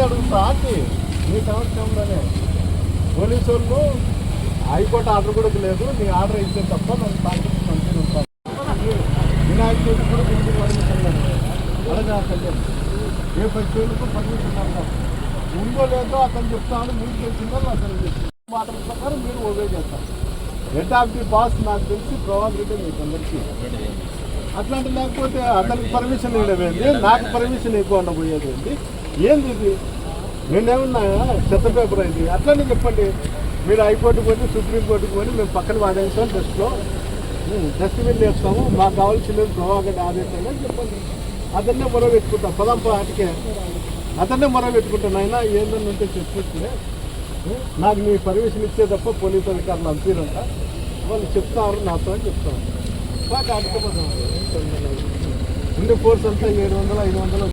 రాకి మీ సంవత్సరంలోనే పోలీసు వాళ్ళు high court order కూడా లేదు నీ ఆర్డర్ ఇచ్చే తప్ప నన్ను తాకి మంచి ఉంటాను వినాయక చవితి కూడా ఇంటికి పర్మిషన్ లేదు. ఏ ఫెస్టివల్కు పర్మిషన్ అంటాం ఉందో లేదో అతను చెప్తాను మీరు చేసిందో అతను చెప్తాను మాటల ప్రకారం మీరు ఓవే చేస్తారు. హెడ్ ఆఫ్ ది బాస్ నాకు తెలిసి ప్రభావితం మీకు అందరికీ. అట్లాంటి లేకపోతే అతనికి పర్మిషన్ ఇవ్వడమేంది నాకు పర్మిషన్ ఇవ్వకుండా పోయేది ఏంటి? ఏంది ఇది? నేనేమన్నా చెత్త పేపర్ అయింది అట్లనే చెప్పండి. మీరు హైకోర్టుకు పోయి సుప్రీంకోర్టుకు పోయి మేము పక్కన వాడేస్తాం డస్ట్లో డస్ట్బిన్ వేస్తాము. మాకు కావాల్సిన ప్రభాకర్ ఆదేశాలు అని చెప్పండి. అతన్నే మొర పెట్టుకుంటాం పదాం పాటికే అతన్నే మొర పెట్టుకుంటాను అయినా ఏందని ఉంటే నాకు మీ పర్మిషన్ ఇచ్చే తప్ప పోలీసు అధికారులు అంతేనంట. వాళ్ళు చెప్తారు నాతో అని చెప్తాను మాకు అడుగుతున్నాం ఉండే ఫోర్స్ అంతా ఏడు వందలు ఐదు వందలు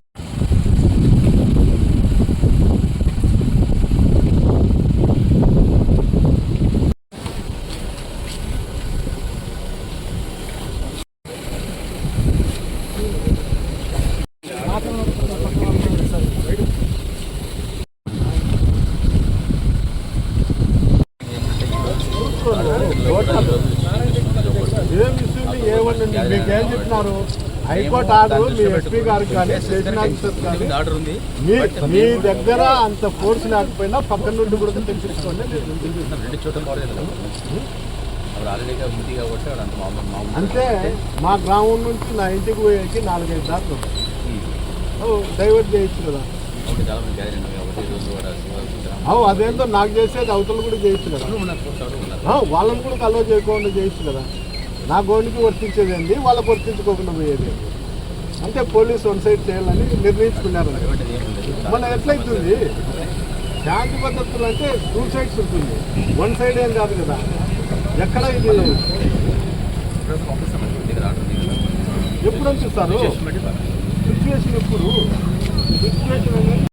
ఏం ఇస్తుంది ఏమన్నా మీకు ఏం చెప్తున్నారు హైకోర్టు ఆర్డర్ మీ ఎస్పీ గారికి కానీ స్టేషన్ ఆఫీసర్ కానీ ఆర్డర్ ఉంది మీ దగ్గర అంత ఫోర్స్ లేకపోయినా పక్కన నుండి కూడా తెలుసుకోండి రెండు చోట్ల అంటే మా గ్రామం నుంచి నా ఇంటికి పోయేకి నాలుగైదు. ఓ, డైవర్ట్ చేయొచ్చు కదా అదేందో నాకు చేసేది అవతలు కూడా చేయొచ్చు కదా. వాళ్ళని కూడా కలవ చేయకుండా చేయొచ్చు కదా. నా గోనికి వర్తించేది ఏంది? వాళ్ళకి వర్తించుకోకుండా పోయేది? అంటే పోలీస్ వన్ సైడ్ చేయాలని నిర్ణయించుకున్నారు. మన ఎట్లయితుంది? శాంతి భద్రతలు అంటే టూ సైడ్స్ ఉంటుంది. వన్ సైడ్ ఏం కాదు కదా. ఎక్కడ ఇది? ఎప్పుడు పెట్టి సిచ్యువేషన్ ఎప్పుడు? はい。